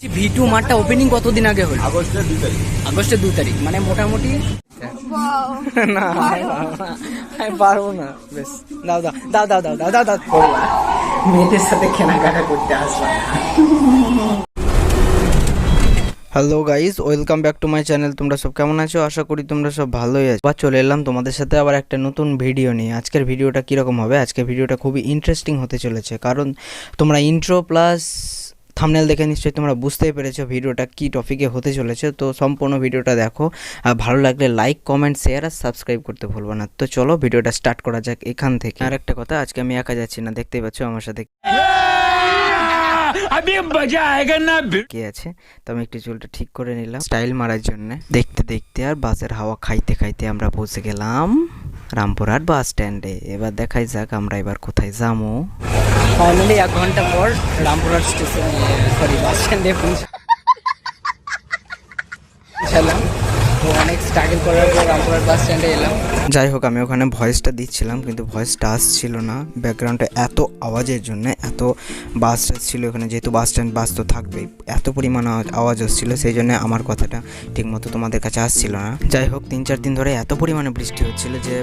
V two মাঠটা opening কতদিন আগে হলো? আগস্টের দুই তারিখ। আগস্টের দু তারিখ মানে মোটামুটি না আমি পারব না। আমি পারব না বেশ। দাও দাও দাও দাও দাও দাও দাও দাও মেয়েদের সাথে কেনাকাটা করতে আসবা hello guys welcome back to my channel তোমরা সব কেমন আছো? আশা করি তোমরা সব ভালোই আছো। বা চলে এলাম তোমাদের সাথে আবার একটা নতুন ভিডিও নিয়ে। আজকের ভিডিওটা কীরকম হবে? আজকের ভিডিওটা খুবই ইন্টারেস্টিং হতে চলেছে। কারণ তোমরা ইন্ট্রো প্লাস থামনেল দেখে নিশ্চয়ই তোমরা বুঝতেই পেরেছ ভিডিওটা কি টপিকে হতে চলেছে। তো সম্পূর্ণ ভিডিওটা দেখো। আর ভালো লাগলে লাইক কমেন্ট শেয়ার আর সাবস্ক্রাইব করতে ভুলবো না। তো চলো ভিডিওটা স্টার্ট করা যাক এখান থেকে। আর একটা কথা আজকে আমি একা যাচ্ছি না দেখতেই পাচ্ছ আমার সাথে কে আছে? তো আমি একটু চুলটা ঠিক করে নিলাম। স্টাইল মারার জন্য। দেখতে দেখতে আর বাসের হাওয়া খাইতে খাইতে আমরা পৌঁছে গেলাম। রামপুরহাট বাস স্ট্যান্ডে। এবার দেখাই যাক আমরা এবার কোথায় যাব। ফাইনালি এক ঘণ্টা পর রামপুরহাট স্টেশন সরি, বাস স্ট্যান্ডে যাই হোক, আমি ওখানে ভয়েসটা দিচ্ছিলাম, কিন্তু ভয়েসটা আসছিল না। ব্যাকগ্রাউন্ডে এত আওয়াজের জন্য, এত বাসটা ছিল ওখানে যেহেতু বাস স্ট্যান্ড বাস তো থাকবেই, এত পরিমাণ আওয়াজ হচ্ছিল সেই জন্য আমার কথাটা ঠিকমতো তোমাদের কাছে আসছিল না। যাই হোক, তিন চার দিন ধরে এত পরিমাণে বৃষ্টি হচ্ছিল যে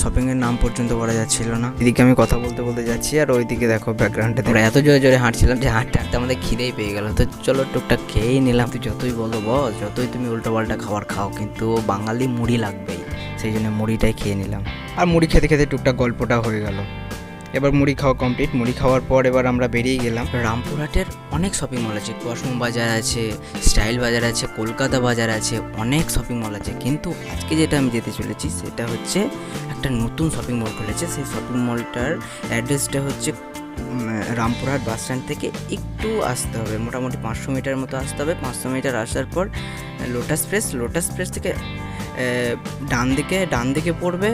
শপিং এর নাম পর্যন্ত করা যাচ্ছিল না। এদিকে আমি কথা বলতে বলতে যাচ্ছি আর ওইদিকে দেখো ব্যাকগ্রাউন্ডে আমরা এত জোরে জোরে হাঁটছিলাম যে হাঁটতে হাঁটতে আমাদের খিদেই পেয়ে গেল। তো চলো টুকটাক খেয়েই নিলাম। তুই যতই বলো বস যতই তুমি উল্টো পাল্টা খাবার খাও কিন্তু বাঙালি মুড়ি লাগবেই। সেই জন্য মুড়িটাই খেয়ে নিলাম। আর মুড়ি খেতে খেতে টুকটাক গল্পটা হয়ে গেল। এবার মুড়ি খাওয়া কমপ্লিট মুড়ি খাওয়ার পর এবার আমরা বেরিয়ে গেলাম। রামপুরহাটের অনেক শপিং মল আছে। কসমো বাজার আছে, স্টাইল বাজার আছে, কলকাতা বাজার আছে, অনেক শপিং মল আছে। কিন্তু আজকে যেটা আমি যেতে চলেছি, সেটা হচ্ছে একটা নতুন শপিং মল খুলেছে। সেই শপিং মলটার অ্যাড্রেসটা হচ্ছে রামপুরহাট বাস স্ট্যান্ড থেকে একটু আসতে হবে। মোটামুটি পাঁচশো মিটার মতো আসতে হবে। পাঁচশো মিটার আসার পর লোটাস প্রেস লোটাস প্রেস থেকে ডান দিকে ডান দিকে পড়বে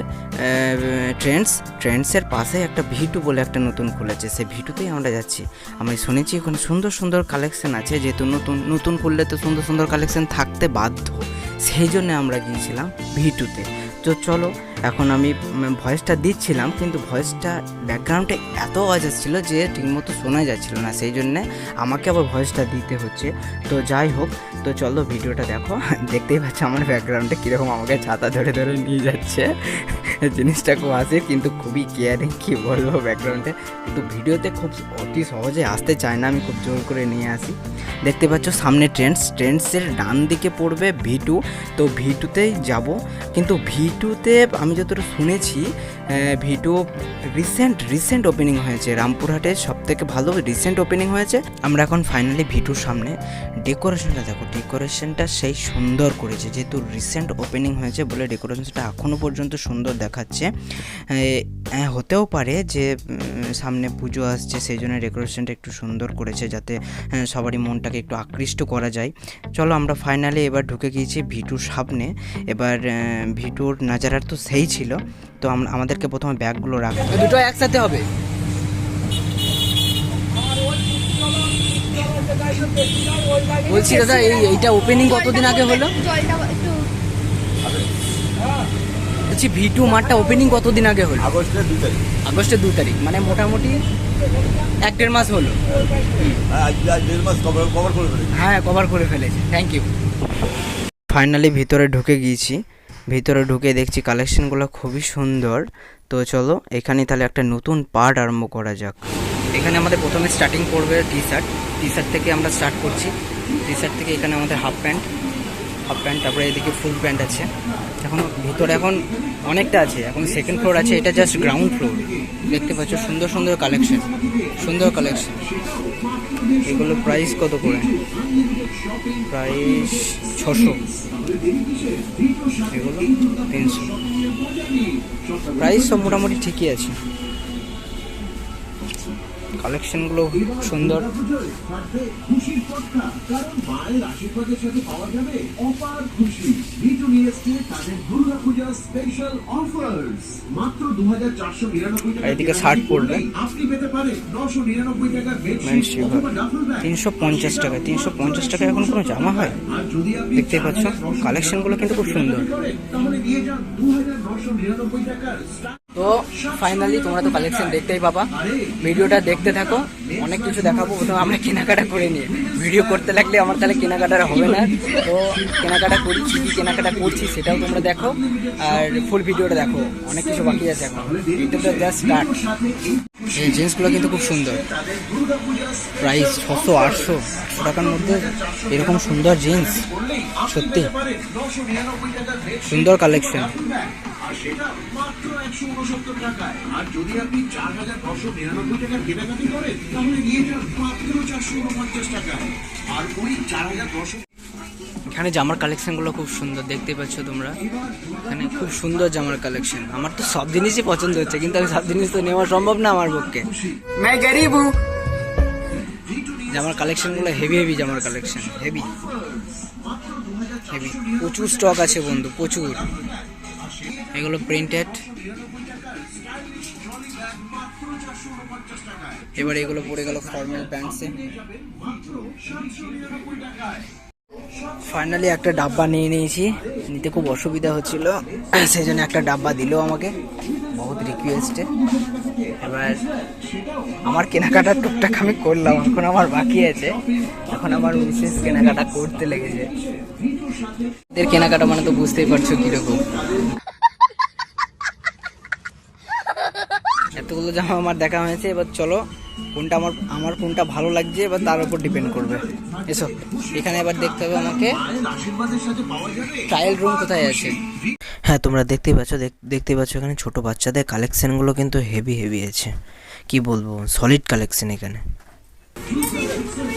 ট্রেন্ডস। ট্রেন্ডসের পাশে একটা ভিটু বলে একটা নতুন খুলেছে। সেই ভিটুতেই আমরা যাচ্ছি। আমি শুনেছি ওখানে সুন্দর সুন্দর কালেকশন আছে, যেহেতু নতুন নতুন খুললে তো সুন্দর সুন্দর কালেকশন থাকতে বাধ্য। সেই জন্য আমরা গিয়েছিলাম ভিটুতে। তো চলো এখন আমি ভয়েসটা দিচ্ছিলাম, কিন্তু ভয়েসটা ব্যাকগ্রাউন্ডে এত আওয়াজ আসছিল যে ঠিকমতো শোনা যাচ্ছিল না। সেই জন্যে আমাকে আবার ভয়েসটা দিতে হচ্ছে। তো যাই হোক, তো চলো ভিডিওটা দেখো। দেখতেই পাচ্ছ আমার ব্যাকগ্রাউন্ডে কীরকম আমাকে ছাতা ধরে ধরে নিয়ে যাচ্ছে। জিনিসটা খুব আসে, কিন্তু খুবই কেয়ারিং কী বলব ব্যাকগ্রাউন্ডে কিন্তু ভিডিওতে খুব অতি সহজে আসতে চায় না, আমি খুব জোর করে নিয়ে আসি। দেখতে পাচ্ছ সামনে ট্রেন্ডস ট্রেন্ডসের ডান দিকে পড়বে ভি টু তো ভি টুতেই যাব। কিন্তু ভি টুতে আমি যতটা শুনেছি V two recent recent opening হয়েছে। রামপুরহাটে সব থেকে ভালো রিসেন্ট ওপেনিং হয়েছে। আমরা এখন ফাইনালি ভিটুর সামনে ডেকোরেশনটা দেখো। ডেকোরেশনটা সেই সুন্দর করেছে। যেহেতু রিসেন্ট ওপেনিং হয়েছে বলে ডেকোরেশনটা এখনও পর্যন্ত সুন্দর দেখাচ্ছে। হতেও পারে যে সামনে পুজো আসছে, সেই জন্য ডেকোরেশনটা একটু সুন্দর করেছে যাতে সবারই মনটাকে একটু আকৃষ্ট করা যায়। চলো আমরা ফাইনালি এবার ঢুকে গিয়েছি ভিটুর সামনে। এবার ভিটুর নাজারার তো সেই ছিল। তো আম- আমাদেরকে প্রথমে ব্যাগগুলো রাখতে দুটো একসাথে হবে। বলছি দাদা এই এইটা ওপেনিং কতদিন আগে হলো? বলছি ভি টু মাঠটা ওপেনিং কতদিন আগে হলো? আগস্টের দুই তারিখ। আগস্টের দু তারিখ মানে মোটামুটি এক দেড় মাস হলো। হ্যাঁ, হ্যাঁ কভার করে ফেলেছে। থ্যাংক ইউ ফাইনালি ভিতরে ঢুকে গিয়েছি। ভিতরে ঢুকে দেখছি কালেকশনগুলো খুবই সুন্দর। তো চলো, এখানে তাহলে একটা নতুন পার্ট আরম্ভ করা যাক। এখানে আমাদের প্রথমে স্টার্টিং করবে টি শার্ট টি শার্ট থেকে আমরা স্টার্ট করছি। টি শার্ট থেকে এখানে আমাদের হাফ প্যান্ট হাফ প্যান্ট তারপরে এদিকে ফুল প্যান্ট আছে। এখন ভিতরে এখন অনেকটা আছে, এখন সেকেন্ড ফ্লোর আছে, এটা জাস্ট গ্রাউন্ড ফ্লোর দেখতে পাচ্ছ, সুন্দর সুন্দর কালেকশন সুন্দর কালেকশন এগুলো প্রাইস কত করে? প্রাইস ছশো। এগুলো তিনশো। প্রাইস সব মোটামুটি ঠিকই আছে। কালেকশনগুলো সুন্দর। এদিকে শার্ট পড়বে তিনশো পঞ্চাশ টাকা, তিনশো পঞ্চাশ টাকা এখন কোনো জামা হয়? দেখতে পাচ্ছ, কালেকশনগুলো কিন্তু খুব সুন্দর। তো ফাইনালি তোমরা তো কালেকশন দেখতেই পাবা। ভিডিওটা দেখতে থাকো, অনেক কিছু দেখাবো, প্রথমে আমরা কেনাকাটা করে নিয়ে ভিডিও করতে লাগলে আমার তাহলে কেনাকাটা হবে না। তো কেনাকাটা করি, কী কেনাকাটা করছি সেটাও তোমরা দেখো, আর ফুল ভিডিওটা দেখো, অনেক কিছু বাকি আছে এখন। তো জাস্ট স্টার্ট এই জিন্সগুলো কিন্তু খুব সুন্দর। প্রাইস ছশো, আটশো আটশো টাকার মধ্যে এরকম সুন্দর জিন্স, সত্যি। সুন্দর কালেকশন সেটা মাত্র একশো উনসত্তর টাকায়। আর যদি আপনি চার হাজার নশো নিরানব্বই টাকার কেনাকাটি করেন তাহলে নিয়ে যান মাত্র চারশো উনপঞ্চাশ টাকায়। আর ওই চার হাজার নশো এখানে জামার কালেকশনগুলো খুব সুন্দর দেখতে পাচ্ছ তোমরা। এখানে খুব সুন্দর জামার কালেকশন। আমার তো সব জিনিসই পছন্দ হচ্ছে কিন্তু আমি সব জিনিস তো নেওয়া সম্ভব না আমার পক্ষে। জামার কালেকশনগুলো হেভি হেভি জামার কালেকশন হেভি হেভি প্রচুর স্টক আছে বন্ধু প্রচুর। এগুলো প্রিন্টেড এবার এগুলো পড়ে গেল ফর্মাল প্যান্টসে ফাইনালি একটা ডাব্বা নিয়ে নিয়েছি। নিতে খুব অসুবিধা হচ্ছিল, সেই জন্য একটা ডাব্বা দিল আমাকে, বহুত রিকোয়েস্টে এবার আমার কেনাকাটা টুকটাক আমি করলাম, এখন আমার বাকি আছে। এখন আমার মিসেস কেনাকাটা করতে লেগেছে। এদের কেনাকাটা মানে তো বুঝতেই পারছ কীরকম। এতগুলো জামা আমার দেখা হয়েছে এবার চলো কোনটা আমার আমার কোনটা ভালো লাগছে এবার তার উপর ডিপেন্ড করবে। এসো এখানে এবার দেখতে হবে আমাকে ট্রায়াল রুম কোথায় আছে? হ্যাঁ তোমরা দেখতেই পাচ্ছ দেখতে পাচ্ছ এখানে ছোট বাচ্চাদের কালেকশনগুলো কিন্তু হেভি হেভি আছে। কি বলব? সলিড কালেকশন এখানে।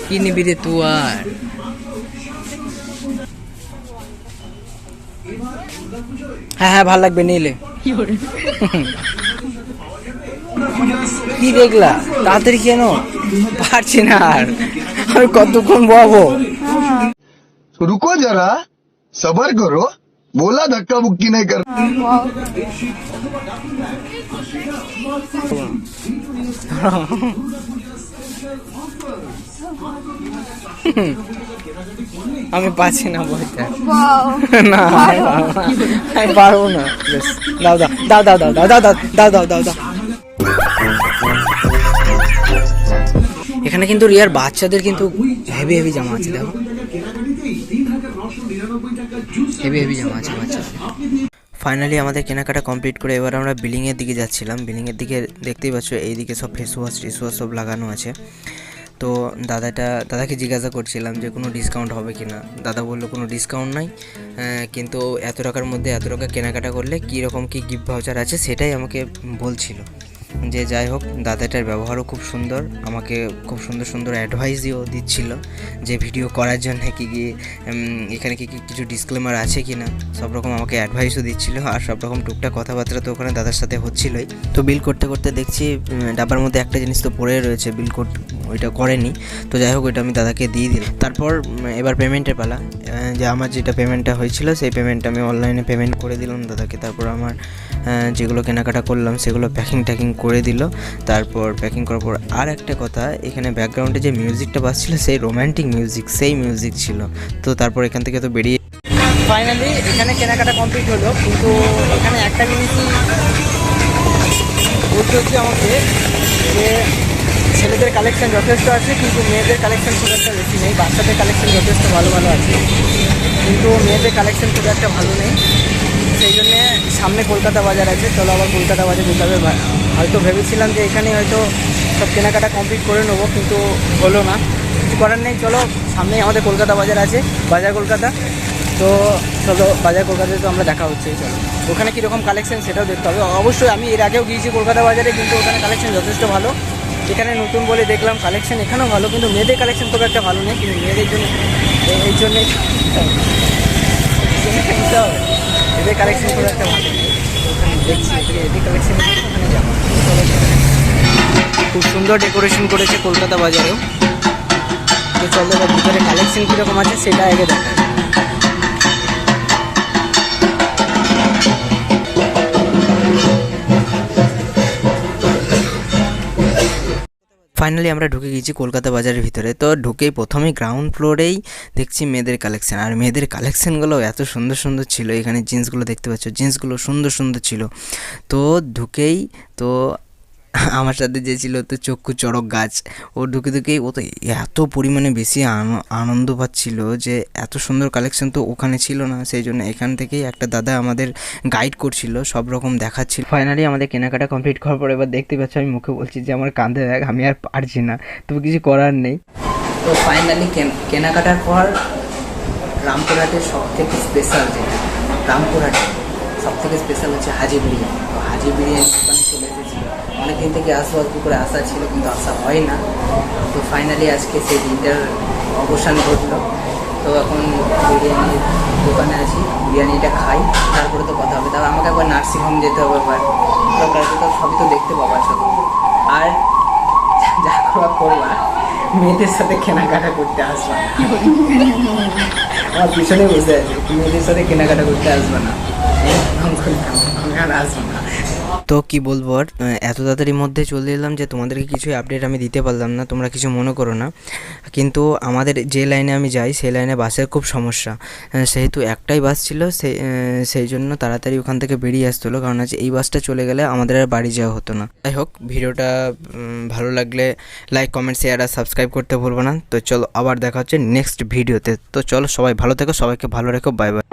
কি নিবি রে তুই আর? হ্যাঁ হ্যাঁ ভালো লাগবে নিলে কি দেখলা তাড়াতাড়ি কেন পারছি না আর আমি কতক্ষণ বলবো तो रुको जरा सबर करो बोला धक्का मुक्की नहीं कर আমি পাচ্ছি না বলতে না আমি পারবো না। আমি পারবো না Just দাও দাও দাও দাও দাও দাও দাও দাও দাও দাও দাও এখানে কিন্তু রিয়ার বাচ্চাদের কিন্তু হেভি হেভি জামা আছে, দেখো। হেভি হেভি জামা আছে বাচ্চাদের। ফাইনালি আমাদের কেনাকাটা কমপ্লিট করে এবার আমরা বিলিংয়ের দিকে যাচ্ছিলাম। বিলিংয়ের দিকে দেখতেই পাচ্ছ, এইদিকে সব ফেস ওয়াশ টেস ওয়াশ সব লাগানো আছে। তো দাদাটা, দাদাকে জিজ্ঞাসা করছিলাম যে কোনো ডিসকাউন্ট হবে কি না? দাদা বলল, কোনো ডিসকাউন্ট নাই। কিন্তু এত টাকার মধ্যে এত টাকা কেনাকাটা করলে কী রকম কী গিফট ভাউচার আছে সেটাই আমাকে বলছিল। যে যাই হোক দাদাটার ব্যবহারও খুব সুন্দর। আমাকে খুব সুন্দর সুন্দর অ্যাডভাইসও দিচ্ছিল যে ভিডিও করার জন্য কি কি এখানে কি কি কিছু ডিসক্লেমার আছে কি না সব রকম আমাকে অ্যাডভাইসও দিচ্ছিল আর সব রকম টুকটাক কথাবার্তা তো ওখানে দাদার সাথে হচ্ছিলই। তো বিল করতে করতে দেখছি উম, ডাব্বার মধ্যে একটা জিনিস তো পড়ে রয়েছে বিল কোড ওইটা করেনি। তো যাই হোক ওইটা আমি দাদাকে দিয়ে দিলাম। তারপর এবার পেমেন্টের পালা। যে আমার যেটা পেমেন্টটা হয়েছিল সেই পেমেন্টটা আমি অনলাইনে পেমেন্ট করে দিলাম দাদাকে। তারপর আমার যেগুলো কেনাকাটা করলাম সেগুলো প্যাকিং ট্যাকিং করে দিল। তারপর প্যাকিং করার পর আর একটা কথা, এখানে ব্যাকগ্রাউন্ডে যে মিউজিকটা বাজছিল, সেই রোম্যান্টিক মিউজিক সেই মিউজিক ছিল। তো তারপর এখান থেকে তো বেরিয়ে ফাইনালি এখানে কেনাকাটা কমপ্লিট হলো, কিন্তু এখানে একটা জিনিসই বলতে হচ্ছে আমাকে, যে ছেলেদের কালেকশন যথেষ্ট আছে, কিন্তু মেয়েদের কালেকশন খুব একটা বেশি নেই, বাচ্চাদের কালেকশন যথেষ্ট ভালো ভালো আছে। কিন্তু মেয়েদের কালেকশন খুব একটা ভালো নেই। সেই জন্যে সামনে কলকাতা বাজার আছে, চলো আবার কলকাতা বাজার যেতে হবে। হয়তো ভেবেছিলাম যে এখানে হয়তো সব কেনাকাটা কমপ্লিট করে নেব, কিন্তু হলো না। কিছু করার নেই, চলো। সামনেই আমাদের কলকাতা বাজার আছে, বাজার কলকাতা। তো চলো, বাজার কলকাতায় তো আমরা দেখা হচ্ছে চলো। ওখানে কীরকম কালেকশন সেটাও দেখতে হবে। অবশ্যই আমি এর আগেও গিয়েছি কলকাতা বাজারে, কিন্তু ওখানে কালেকশন যথেষ্ট ভালো। এখানে নতুন বলে দেখলাম কালেকশন এখানেও ভালো, কিন্তু মেয়েদের কালেকশন খুব একটা ভালো নেই, কিন্তু মেয়েদের জন্য এই- জন্যে কালেকশন খুব একটা খুব সুন্দর ডেকোরেশন করেছে কলকাতা বাজারেও। তো চলো ভিতরে কালেকশন কীরকম আছে সেটা আগে দেখা ফাইনালি আমরা ঢুকে গেছি কলকাতা বাজারের ভিতরে। তো ঢুকেই প্রথমে গ্রাউন্ড ফ্লোরেই দেখছি মেয়েদের কালেকশান আর মেয়েদের কালেকশানগুলো এত সুন্দর সুন্দর ছিল। এখানে জিন্সগুলো দেখতে পাচ্ছ। জিন্সগুলো সুন্দর সুন্দর ছিল। তো ঢুকেই তো আমার সাথে যে ছিল, তো চক্ষু চড়ক গাছ। ও ঢুকে ঢুকেই ও তো এত পরিমাণে বেশি আন- আনন্দ পাচ্ছিল যে এত সুন্দর কালেকশন তো ওখানে ছিল না। সেই জন্য এখান থেকেই একটা দাদা আমাদের গাইড করছিল, সব রকম দেখাচ্ছিল। ফাইনালি আমাদের কেনাকাটা কমপ্লিট করার পর এবার দেখতে পাচ্ছ, আমি মুখে বলছি যে আমার কাঁধে ব্যাগ আমি আর পারছি না। তবু কিছু করার নেই। তো ফাইনালি কেনাকাটার পর রামপুরহাটের সব থেকে স্পেশাল যেটা, রামপুরহাটে সব থেকে স্পেশাল হচ্ছে হাজি বিরিয়ানি। তো হাজি বিরিয়ানি দোকানে চলে এসেছি অনেকদিন থেকে আসব আসব করে আসা ছিল, কিন্তু আসা হয় না। তো ফাইনালি আজকে সেই দিনটার অবসান ঘটলো। তো এখন বিরিয়ানির দোকানে আছি, বিরিয়ানিটা খাই, তারপরে তো কথা হবে। তারপর আমাকে একবার নার্সিংহোম যেতে হবে একবার। তারপরে তো সবই তো দেখতে পাবা সব আর যা করা করবা মেয়েদের সাথে কেনাকাটা করতে আসবা। আমার পিছনে বসে আছে, মেয়েদের সাথে কেনাকাটা করতে আসবে না। আমি আর আসব না। তো কি বলব আর এত তাড়াতাড়ির মধ্যে চলে এলাম যে তোমাদেরকে কিছুই আপডেট আমি দিতে পারলাম না, তোমরা কিছু মনে করো না। কিন্তু আমাদের যে লাইনে আমি যাই, সেই লাইনে বাসের খুব সমস্যা। সেহেতু একটাই বাস ছিল সেই সেই জন্য তাড়াতাড়ি ওখান থেকে বেরিয়ে আসতে কারণ আছে এই বাসটা চলে গেলে আমাদের আর বাড়ি যাওয়া হতো না। যাই হোক, ভিডিওটা ভালো লাগলে লাইক কমেন্ট শেয়ার আর সাবস্ক্রাইব করতে ভুলবো না। তো চলো আবার দেখা হচ্ছে নেক্সট ভিডিওতে তো। চলো সবাই ভালো থেকো, সবাইকে ভালো রেখো বাই বাই